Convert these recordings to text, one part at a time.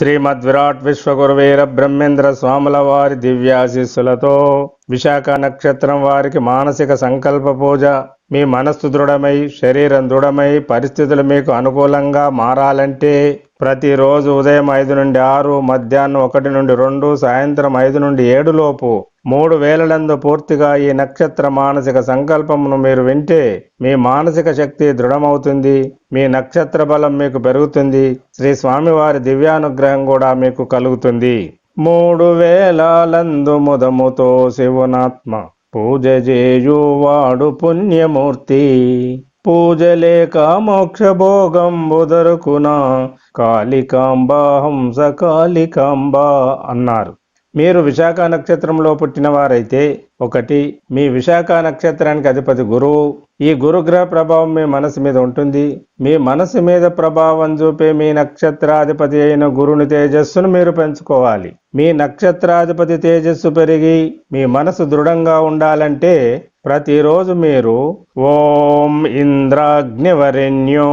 శ్రీమద్ విరాట్ విశ్వగురువీర బ్రహ్మేంద్ర స్వాముల వారి దివ్యాశీస్సులతో విశాఖ నక్షత్రం వారికి మానసిక సంకల్ప పూజ మీ మనస్సు దృఢమై శరీరం దృఢమై పరిస్థితులు మీకు అనుకూలంగా మారాలంటే ప్రతిరోజు ఉదయం ఐదు నుండి ఆరు మధ్యాహ్నం ఒకటి నుండి రెండు సాయంత్రం ఐదు నుండి ఏడు లోపు మూడు వేలలందు పూర్తిగా ఈ నక్షత్ర మానసిక సంకల్పమును మీరు వింటే మీ మానసిక శక్తి దృఢమవుతుంది మీ నక్షత్ర బలం మీకు పెరుగుతుంది శ్రీ స్వామివారి దివ్యానుగ్రహం కూడా మీకు కలుగుతుంది. మూడు వేలాలందు ముదముతో శివునాత్మ పూజ చేయువాడు పుణ్యమూర్తి. పూజ లేక మోక్ష భోగం బుదరుకునా కాళికాంబ హంస కాళికాంబ అన్నారు. మీరు విశాఖ నక్షత్రంలో పుట్టినవారైతే ఒకటి మీ విశాఖ నక్షత్రానికి అధిపతి గురువు. ఈ గురుగ్రహ ప్రభావం మీ మనసు మీద ఉంటుంది. మీ మనసు మీద ప్రభావం చూపే మీ నక్షత్రాధిపతి అయిన గురుని తేజస్సును మీరు పెంచుకోవాలి. మీ నక్షత్రాధిపతి తేజస్సు పెరిగి మీ మనసు దృఢంగా ఉండాలంటే ప్రతిరోజు మీరు ఓం ఇంద్రాగ్నివరణ్యో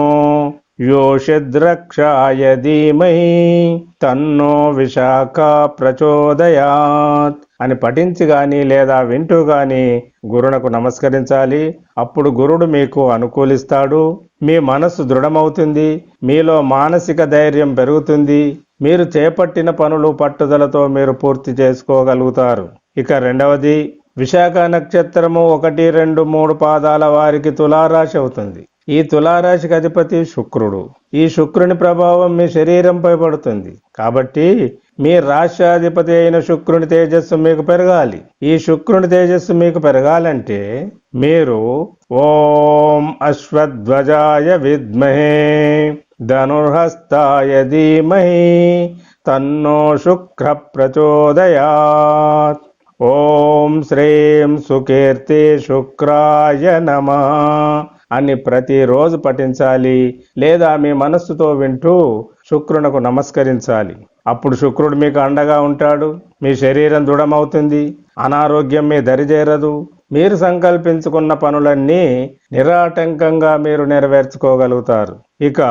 యోషద్రక్షాయ ధీమహి తన్నో విశాఖ ప్రచోదయాత్ అని పఠించి గాని లేదా వింటూ గాని గురునకు నమస్కరించాలి. అప్పుడు గురుడు మీకు అనుకూలిస్తాడు. మీ మనస్సు దృఢమవుతుంది. మీలో మానసిక ధైర్యం పెరుగుతుంది. మీరు చేపట్టిన పనులు పట్టుదలతో మీరు పూర్తి చేసుకోగలుగుతారు. ఇక రెండవది విశాఖ నక్షత్రము ఒకటి రెండు మూడు పాదాల వారికి తులారాశి అవుతుంది. ఈ తులారాశికి అధిపతి శుక్రుడు. ఈ శుక్రుని ప్రభావం మీ శరీరంపై పడుతుంది. కాబట్టి మీ రాష్ట్రాధిపతి అయిన శుక్రుని తేజస్సు మీకు పెరగాలి. ఈ శుక్రుని తేజస్సు మీకు పెరగాలంటే మీరు ఓం అశ్వధ్వజాయ విద్మహే ధనుర్హస్తాయ ధీమహి తన్నో శుక్ర ప్రచోదయాత్. ఓం శ్రీం సుకీర్తి శుక్రాయ నమ. అని ప్రతిరోజు పఠించాలి లేదా మీ మనస్సుతో వింటూ శుక్రునకు నమస్కరించాలి. అప్పుడు శుక్రుడు మీకు అండగా ఉంటాడు మీ శరీరం దృఢమవుతుంది అనారోగ్యం మీ దరిచేరదు. మీరు సంకల్పించుకున్న పనులన్నీ నిరాటంకంగా మీరు నెరవేర్చుకోగలుగుతారు. ఇక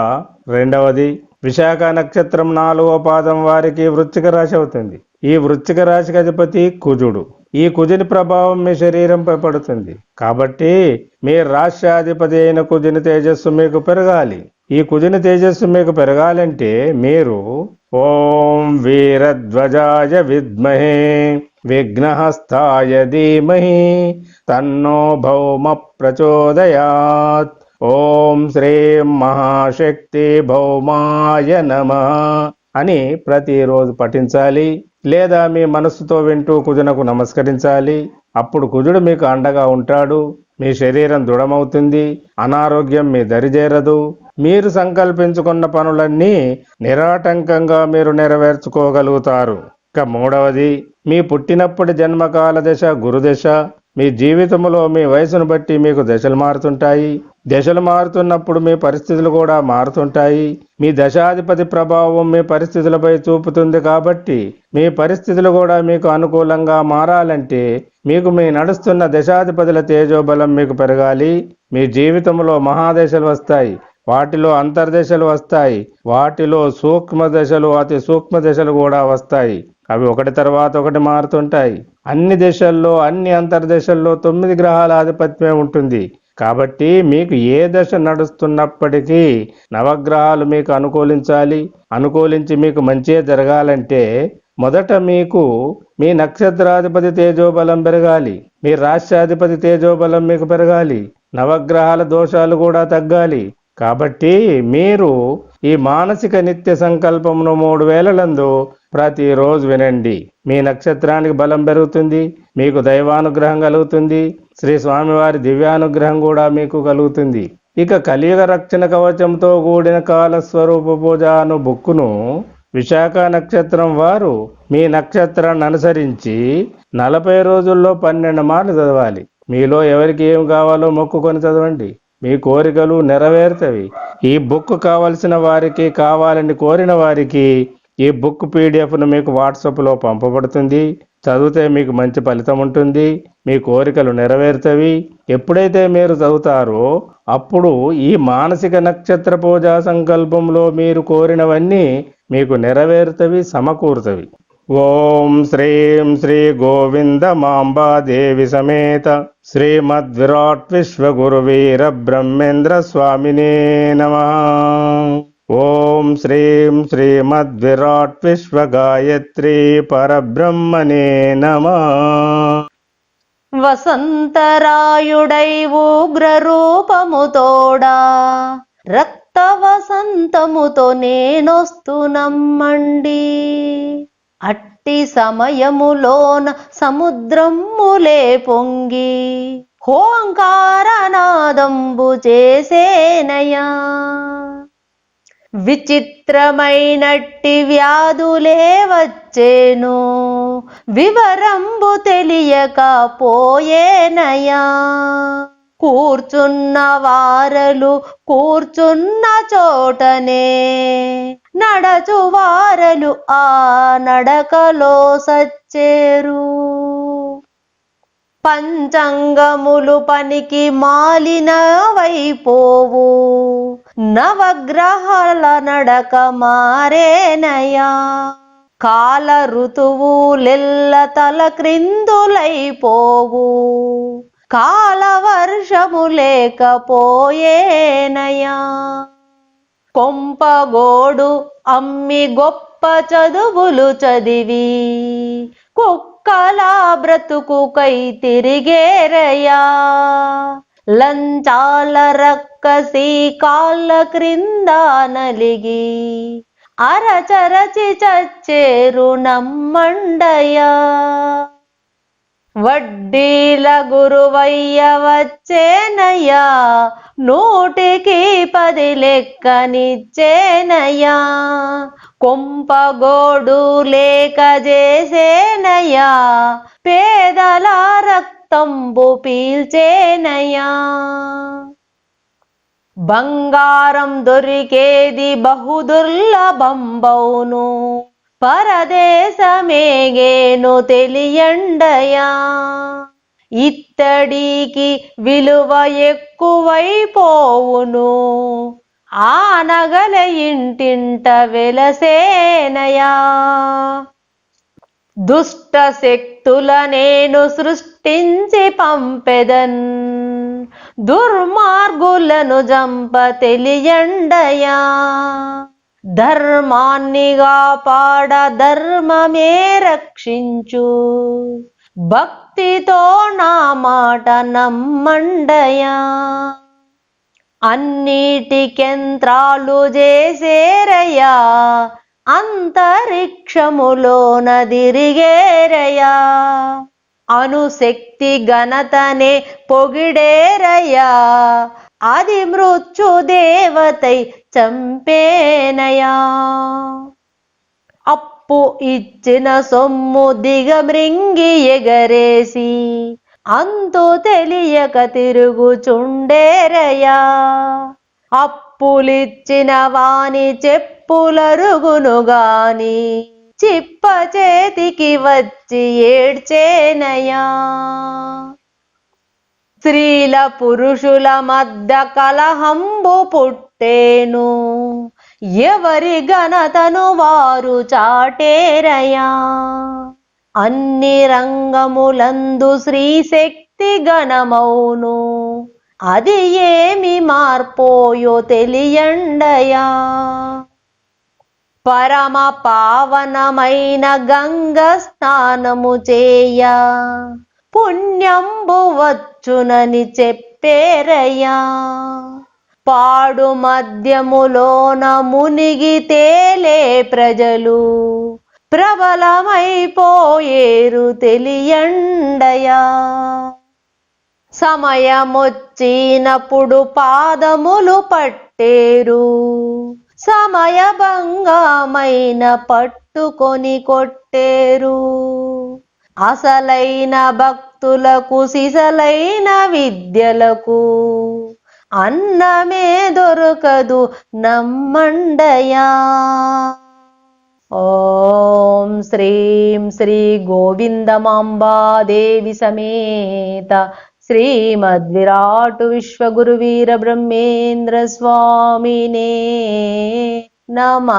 రెండవది విశాఖ నక్షత్రం నాలుగో పాదం వారికి వృచ్చిక రాశి అవుతుంది. ఈ వృచ్చిక రాశికి అధిపతి కుజుడు. ఈ కుదిని ప్రభావం మీ శరీరంపై పడుతుంది. కాబట్టి మీ రాష్ట్రాధిపతి అయిన కుదిని తేజస్సు మీకు పెరగాలి. ఈ కుదిని తేజస్సు మీకు పెరగాలంటే మీరు ఓం వీరధ్వజాయ విద్మహే విఘ్నహస్తాయ ధీమహి తన్నో భౌమ ప్రచోదయాత్. ఓం శ్రీం మహాశక్తి భౌమాయ నమ అని ప్రతిరోజు పఠించాలి. లేదా మీ మనస్సుతో వింటూ కుజునకు నమస్కరించాలి. అప్పుడు కుజుడు మీకు అండగా ఉంటాడు. మీ శరీరం దృఢమవుతుంది. అనారోగ్యం మీ దరిజేరదు మీరు సంకల్పించుకున్న పనులన్నీ నిరాటంకంగా మీరు నెరవేర్చుకోగలుగుతారు. ఇక మూడవది మీ పుట్టినప్పటి జన్మకాల దశ గురుదశ మీ జీవితంలో మీ వయసును బట్టి మీకు దశలు మారుతుంటాయి. దశలు మారుతున్నప్పుడు మీ పరిస్థితులు కూడా మారుతుంటాయి. మీ దశాధిపతి ప్రభావం మీ పరిస్థితులపై చూపుతుంది కాబట్టి మీ పరిస్థితులు కూడా మీకు అనుకూలంగా మారాలంటే మీకు మీ నడుస్తున్న దశాధిపతుల తేజోబలం మీకు పెరగాలి. మీ జీవితంలో మహాదశలు వస్తాయి. వాటిలో అంతర్దశలు వస్తాయి. వాటిలో సూక్ష్మ దశలు అతి సూక్ష్మ దశలు కూడా వస్తాయి. అవి ఒకటి తర్వాత ఒకటి మారుతుంటాయి. అన్ని దశల్లో అన్ని అంతర్దశల్లో తొమ్మిది గ్రహాల ఆధిపత్యమే ఉంటుంది. కాబట్టి మీకు ఏ దశ నడుస్తున్నప్పటికీ నవగ్రహాలు మీకు అనుకూలించాలి. అనుకూలించి మీకు మంచిగా జరగాలంటే మొదట మీకు మీ నక్షత్రాధిపతి తేజోబలం పెరగాలి. మీ రాష్ట్రాధిపతి తేజోబలం మీకు పెరగాలి. నవగ్రహాల దోషాలు కూడా తగ్గాలి. కాబట్టి మీరు ఈ మానసిక నిత్య సంకల్పమును మూడు వేలలందు ప్రతిరోజు వినండి. మీ నక్షత్రానికి బలం పెరుగుతుంది మీకు దైవానుగ్రహం కలుగుతుంది శ్రీ స్వామివారి దివ్యానుగ్రహం కూడా మీకు కలుగుతుంది. ఇక కలియుగ రక్షణ కవచంతో కూడిన కాలస్వరూప పూజ అను బుక్కును విశాఖ నక్షత్రం వారు మీ నక్షత్రాన్ని అనుసరించి నలభై రోజుల్లో పన్నెండు మార్లు చదవాలి. మీలో ఎవరికి ఏం కావాలో మొక్కుకొని చదవండి. మీ కోరికలు నెరవేరుతవి. ఈ బుక్ కావలసిన వారికి కావాలని కోరిన వారికి ఈ బుక్ పీడిఎఫ్ను మీకు వాట్సాప్లో పంపబడుతుంది. చదివితే మీకు మంచి ఫలితం ఉంటుంది. మీ కోరికలు నెరవేరుతవి. ఎప్పుడైతే మీరు చదువుతారో అప్పుడు ఈ మానసిక నక్షత్ర పూజా సంకల్పంలో మీరు కోరినవన్నీ మీకు నెరవేరుతవి సమకూరుతవి. ఓం శ్రీం శ్రీ గోవింద మాంబాదేవి సమేత శ్రీమద్ విరాట్ విశ్వగురు వీర బ్రహ్మేంద్ర స్వామినే నమ. ఓం శ్రీం శ్రీమద్విరాట్ విశ్వగాయత్రీ పరబ్రహ్మణే నమ. వసంతరాయుడై ఉగ్రరూపముతోడా రక్త వసంతముతో నేనొస్తునమ్మండి అట్టి సమయములోన సముద్రములే పొంగి హోంకారనాదంబు చేసేనయా. విచిత్రమైనట్టి వ్యాధులే వచ్చేను. వివరంబు తెలియక పోయేనయా కూర్చున్న వారలు కూర్చున్న చోటనే. నడచు వారలు ఆ నడకలో సచ్చేరు. పంచంగములు పనికి మాలిన వైపోవు నవగ్రహాల నడక మారేనయా. కాల ఋతువులెల్ల తల క్రిందులైపోవు. కాల వర్షము లేకపోయేనయా. కొంపగోడు అమ్మి గొప్ప చదువులు చదివి. కళా బ్రతుకుకై తిరిగేరయా లంచాల రక్కసి కాళ్ళ క్రింద నలిగి అరచరచి చచ్చేరు నమ్మండయా వడ్డీల గురువయ్య వచ్చేనయ్యా. నూటికి పది లెక్కనిచ్చేనయ్యా. కొంపగోడు లేక చేసేనయ్యా పేదల రక్తంబు పీల్చేనయ్యా. బంగారం దొరికేది బహుదుర్లభంబౌను పరదేశమేగేను తెలియండయా ఇత్తడికి విలువ ఎక్కువైపోవును ఆనగల ఇంటింట వెలసేనయా. దుష్ట శక్తుల నేను సృష్టించి పంపెదన్. దుర్మార్గులను జంప తెలియండయా. ధర్మాన్నిగా పాడ ధర్మమే రక్షించు. భక్తితో నా మాట నమ్మండయా. అన్నిటికెంత్రాలు చేసేరయ్యా. అంతరిక్షములోన దిరిగేరయ్యా అనుశక్తి ఘనతనే పొగిడేరయ్యా. అది మృత్యు దేవతై చంపేనయా అప్పు ఇచ్చిన సొమ్ము దిగమృంగి ఎగరేసి అంతు తెలియక తిరుగుచుండేరయ్యా. అప్పులిచ్చిన వాని చెప్పులరుగును గాని చిప్ప చేతికి వచ్చి ఏడ్చేనయా స్త్రీల పురుషుల మధ్య కలహంబు పుట్టేను ఎవరి ఘనతను వారు చాటేరయా అన్ని రంగములందు శ్రీశక్తి గణమౌను అది ఏమి మార్పోయో తెలియండయా? పరమ పావనమైన గంగ స్నానము చేయ. పుణ్యంబు వచ్చునని చెప్పేరయ్యా పాడు మధ్యములోన మునిగి తేలే ప్రజలు. ప్రబలమైపోయేరు తెలియండయా. సమయమొచ్చినప్పుడు పాదములు పట్టేరు. సమయభంగమైన పట్టుకొని కొట్టేరు. అసలైన భక్తులకు సిసలైన విద్యలకు అన్నమే దొరకదు నమ్మండయా. ఓం శ్రీం శ్రీ గోవిందమాంబాదేవి సమేత శ్రీమద్విరాటు విశ్వగురువీర బ్రహ్మేంద్ర స్వామినే నమ.